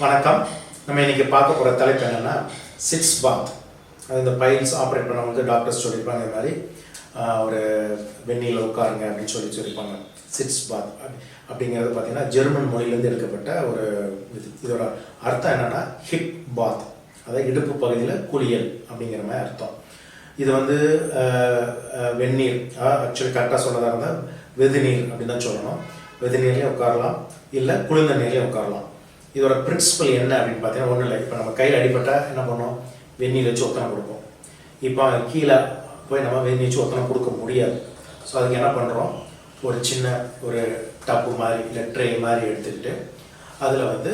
வணக்கம். நம்ம இன்னைக்கு பார்க்க போகிற தலைப்பு என்னென்னா சிக்ஸ் பாத் அது இந்த பைல்ஸ் ஆப்ரேட் பண்ணவங்களுக்கு டாக்டர்ஸ் சொல்லியிருப்பாங்க இந்த மாதிரி ஒரு வெந்நீரில் உட்காருங்க அப்படின்னு சொல்லி சொல்லியிருப்பாங்க. சிக்ஸ் பாத் அப்படிங்கிறது பார்த்தீங்கன்னா ஜெர்மன் மொழியிலேருந்து எடுக்கப்பட்ட ஒரு இது. இதோட அர்த்தம் என்னென்னா ஹிப் பாத் அதாவது இடுப்பு பகுதியில் குளியல் அப்படிங்கிற மாதிரி அர்த்தம். இது வந்து வெந்நீர். ஆக்சுவலி கரெக்டாக சொன்னதாக இருந்தால் வெதுநீர் அப்படின்னு தான் சொல்லணும். வெதுநீர்லேயும் உட்காரலாம். இல்லை குளிர்ந்த நீர்லேயும் உட்காரலாம். இதோட பிரின்சிபல் என்ன அப்படின்னு பார்த்தீங்கன்னா ஒன்றும் இல்லை. இப்போ நம்ம கையில் அடிபட்டால் என்ன பண்ணோம் வெந்நீர் வச்சு ஒத்தனை கொடுப்போம். இப்போ கீழே போய் நம்ம வெந்நீர் வச்சு ஒத்தனை கொடுக்க முடியாது. ஸோ அதுக்கு என்ன பண்ணுறோம் ஒரு சின்ன ஒரு டப்பு மாதிரி இல்லை ட்ரே மாதிரி எடுத்துக்கிட்டு அதில் வந்து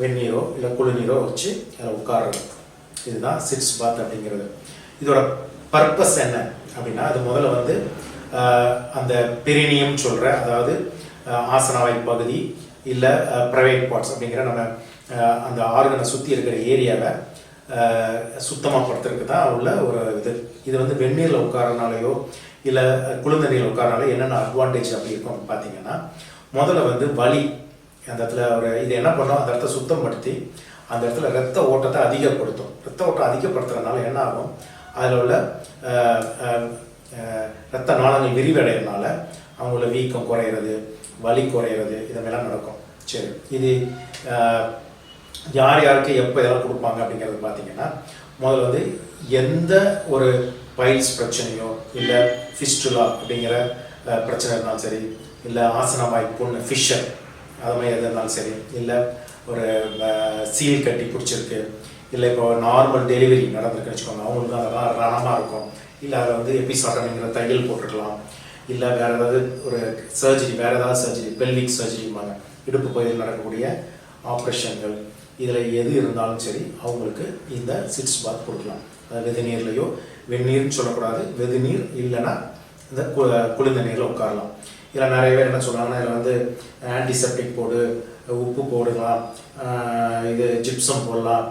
வெந்நீரோ இல்லை குளிர்நீரோ வச்சு அதில் உட்காரணும். இதுதான் சிட்ஸ் பாத் அப்படிங்கிறது. இதோட பர்பஸ் என்ன அப்படின்னா அது முதல்ல வந்து அந்த பெரினியம் சொல்கிற அதாவது ஆசனவாய் பகுதி இல்லை ப்ரைவேட் பார்ட்ஸ் அப்படிங்கிற நம்ம அந்த ஆர்கனை சுற்றி இருக்கிற ஏரியாவை சுத்தமாக படுத்துறதுக்கு தான் உள்ள ஒரு இது. இது வந்து வெந்நீரில் உட்காரனாலையோ இல்லை குளிர்ந்த நீரில் என்னென்ன அட்வான்டேஜ் அப்படி இருக்கும் பார்த்தீங்கன்னா முதல்ல வந்து வலி. அந்த இடத்துல ஒரு இது என்ன பண்ணோம்? அந்த இடத்த சுத்தப்படுத்தி அந்த இடத்துல ரத்த ஓட்டத்தை அதிகப்படுத்தும். ரத்த ஓட்டம் அதிகப்படுத்துறதுனால என்ன ஆகும்? அதில் உள்ள ரத்த நாளங்கள் விரிவடைகிறதுனால அவங்கள வீக்கம் குறையிறது வலி குறையிறது இதெல்லாம் நடக்கும். சரி இது யார் யாருக்கு எப்போ இதெல்லாம் கொடுப்பாங்க அப்படிங்கிறது பார்த்தீங்கன்னா முதல்ல வந்து எந்த ஒரு பைல்ஸ் பிரச்சனையோ இல்லை ஃபிஸ்டுலா அப்படிங்கிற பிரச்சனை இருந்தாலும் சரி இல்லை ஆசனவாய் புண்ணு ஃபிஷர் அது மாதிரி எது இருந்தாலும் சரி இல்லை ஒரு சீல் கட்டி பிடிச்சிருக்கு இல்லை இப்போ நார்மல் டெலிவரி நடந்திருக்குன்னு வச்சுக்கோங்க அவங்களுக்கு அதெல்லாம் ரணமாக இருக்கும். இல்லை அதை வந்து எபிசாட்டமிங்கிற தையல் போட்டுருக்கலாம். இல்லை வேறு ஏதாவது ஒரு சர்ஜரி வேறு ஏதாவது சர்ஜரி பெல்விக் சர்ஜரிம்பாங்க இடுப்பு பகுதியில் நடக்கக்கூடிய ஆப்ரேஷன்கள் இதில் எது இருந்தாலும் சரி அவங்களுக்கு இந்த சிட்ஸ் பாத் கொடுக்கலாம். அது வெதுநீர்லையோ வெந்நீர்னு சொல்லக்கூடாது. வெதுநீர் இல்லைன்னா இந்த கு குளிர்ந்த நீரில் உட்காரலாம். இதில் நிறைய பேர் என்ன சொல்கிறாங்கன்னா இதில் வந்து ஆன்டிசெப்டிக் போடு உப்பு போடலாம் இது ஜிப்சம் போடலாம்.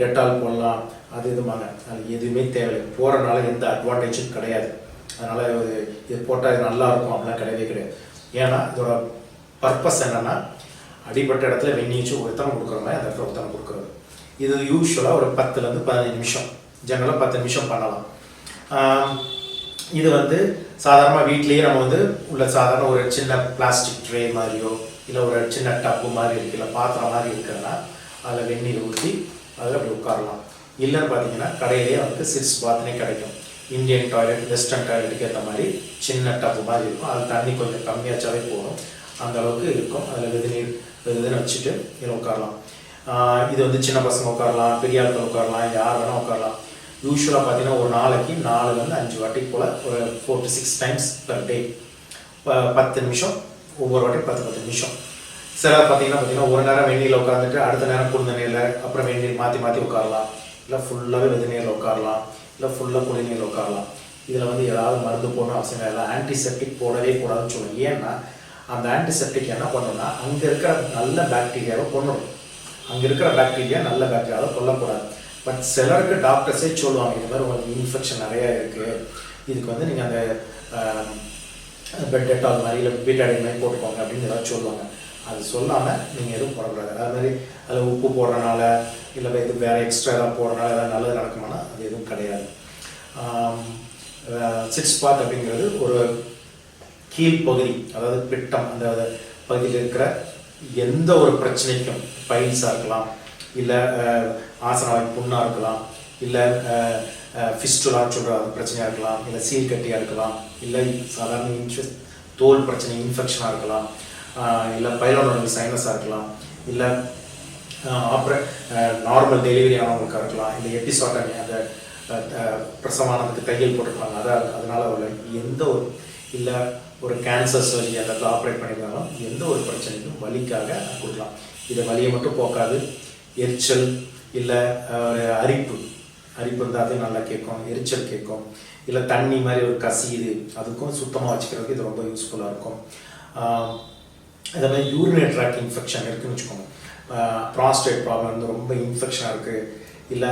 டெட்டால் போடலாம் அது இதுமாங்க. அது எதுவுமே தேவையில்லை. போகிறனால எந்த அட்வான்டேஜும் கிடையாது. அதனால் இது இது போட்டால் இது நல்லாயிருக்கும் அப்படிலாம் கிடையவே கிடையாது. ஏன்னா இதோட பர்பஸ் என்னென்னா அடிப்பட்ட இடத்துல வெந்நீச்சு ஒருத்தனம் கொடுக்குற மாதிரி அந்த இடத்துல ஒருத்தனம் கொடுக்குறது. இது யூஸ்வலாக ஒரு பத்துலேருந்து பதினஞ்சு நிமிஷம். ஜென்ரலாக பத்து நிமிஷம் பண்ணலாம். இது வந்து சாதாரணமாக வீட்லேயே நம்ம வந்து உள்ள சாதாரண ஒரு சின்ன பிளாஸ்டிக் ட்ரே மாதிரியோ இல்லை ஒரு சின்ன டப்பு மாதிரி இருக்கு இல்லை பாத்திரம் மாதிரி இருக்குன்னா அதில் வெந்நீர் ஊற்றி அதில் அப்படி உட்காரலாம். இல்லைன்னு பார்த்தீங்கன்னா கடையிலேயே வந்து சிக்ஸ் பாத்னே கிடைக்கும். இந்தியன் டாய்லெட் வெஸ்டர்ன் டாய்லெட்டுக்கு ஏற்ற மாதிரி சின்ன டப்பு மாதிரி இருக்கும். அது தண்ணி கொஞ்சம் கம்மியாச்சாவே போதும். அந்த அளவுக்கு இருக்கும். அதில் வெதுநீர் வெதுன்னு வச்சுட்டு இதில் உட்காரலாம். இது வந்து சின்ன பசங்க உட்காரலாம் பெரிய ஆட்கள் உட்காரலாம் யார் வேணால் உட்காரலாம். யூஸ்வலாக பார்த்தீங்கன்னா ஒரு நாளைக்கு நாலுலேருந்து அஞ்சு வாட்டி போல் ஒரு four to six times per day பத்து நிமிஷம் ஒவ்வொரு வாட்டி பத்து பத்து நிமிஷம். சிலர் பார்த்தீங்கன்னா பார்த்தீங்கன்னா ஒரு நேரம் வெந்நீரில் உட்காந்துட்டு அடுத்த நேரம் குளிர்ந்த அப்புறம் வெந்நீர் மாற்றி மாற்றி உட்காரலாம். இல்லை ஃபுல்லாகவே வெதுநீரில் உட்காரலாம். இல்லை ஃபுல்லாக குளிர்நீரில் உட்காரலாம். இதில் வந்து ஏதாவது மருந்து போடணும் அவசியம் இல்லை. ஆன்டிசெப்டிக் போடவே கூடாதுன்னு சொல்லுவோம் ஏன்னா அந்த ஆன்டிசெப்டிக் என்ன பண்ணுன்னா அங்கே இருக்கிற நல்ல பாக்டீரியாவை கொண்டுடும் அங்கே இருக்கிற பாக்டீரியா நல்ல பாக்டீரியாவை கொல்லக்கூடாது. பட் சிலருக்கு டாக்டர்ஸே சொல்லுவாங்க இது மாதிரி உங்களுக்கு இன்ஃபெக்ஷன் நிறையா இருக்குது இதுக்கு வந்து நீங்கள் அந்த பெட் டெட்டால் மாதிரி இல்லை பீட்டாடி மாதிரி போட்டுக்கோங்க அப்படின்னு ஏதாவது சொல்லுவாங்க. அது சொல்லாமல் நீங்கள் எதுவும் போடக்கூடாது. அது மாதிரி அதில் உப்பு போடுறனால இல்லை இது வேறு எக்ஸ்ட்ரா எல்லாம் போடுறனால எதாவது நல்லது நடக்குமானா அது எதுவும் கிடையாது. சிக்ஸ் பாத் அப்படிங்கிறது ஒரு கீழ்ப்பகுதி அதாவது பிட்டம் அந்த பகுதியில் இருக்கிற எந்த ஒரு பிரச்சனைக்கும் பைல்ஸாக இருக்கலாம் இல்லை ஆசனாவை புண்ணாக இருக்கலாம் இல்லை ஃபிஸ்டுலான்னு சொல்கிற அந்த பிரச்சனையாக இருக்கலாம் இல்லை சீல் கட்டியாக இருக்கலாம் இல்லை சாதாரண இன்ஃபெக்ட் தோல் பிரச்சனை இன்ஃபெக்ஷனாக இருக்கலாம் இல்லை பைலோனோட சைனஸாக இருக்கலாம் இல்லை அப்புறம் நார்மல் டெலிவரி ஆனவங்களுக்காக இருக்கலாம் இல்லை எபிசாட்டமி அந்த பிரசவானதுக்கு தையல் போட்டிருப்பாங்க அதான் அதனால் உள்ள எந்த ஒரு இல்லை ஒரு கேன்சர் சர்ஜரி அந்த இடத்துல ஆப்ரேட் பண்ணியிருந்தாலும் எந்த ஒரு பிரச்சனைக்கும் வலிக்காக கொடுக்கலாம். இதை வலியை மட்டும் போக்காது எரிச்சல் இல்லை ஒரு அரிப்பு அரிப்பு இருந்தால் அது நல்லா கேட்கும் எரிச்சல் கேட்கும் இல்லை தண்ணி மாதிரி ஒரு கசியுது அதுக்கும் சுத்தமாக வச்சுக்கிறதுக்கு இது ரொம்ப யூஸ்ஃபுல்லாக இருக்கும். அதே மாதிரி யூரினரி ட்ராக்ட் இன்ஃபெக்ஷன் இருக்குன்னு வச்சுக்கோங்க. ப்ராஸ்டேட் ப்ராப்ளம் வந்து ரொம்ப இன்ஃபெக்ஷனாக இருக்குது இல்லை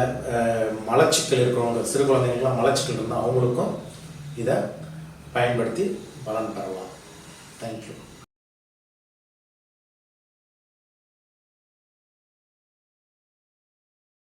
மலச்சிக்கல் இருக்கிறவங்க சிறு குழந்தைங்களுக்குலாம் மலச்சிக்கல் இருந்தால் அவங்களுக்கும் இதை பயன்படுத்தி பலன் பெறலாம். தேங்க்யூ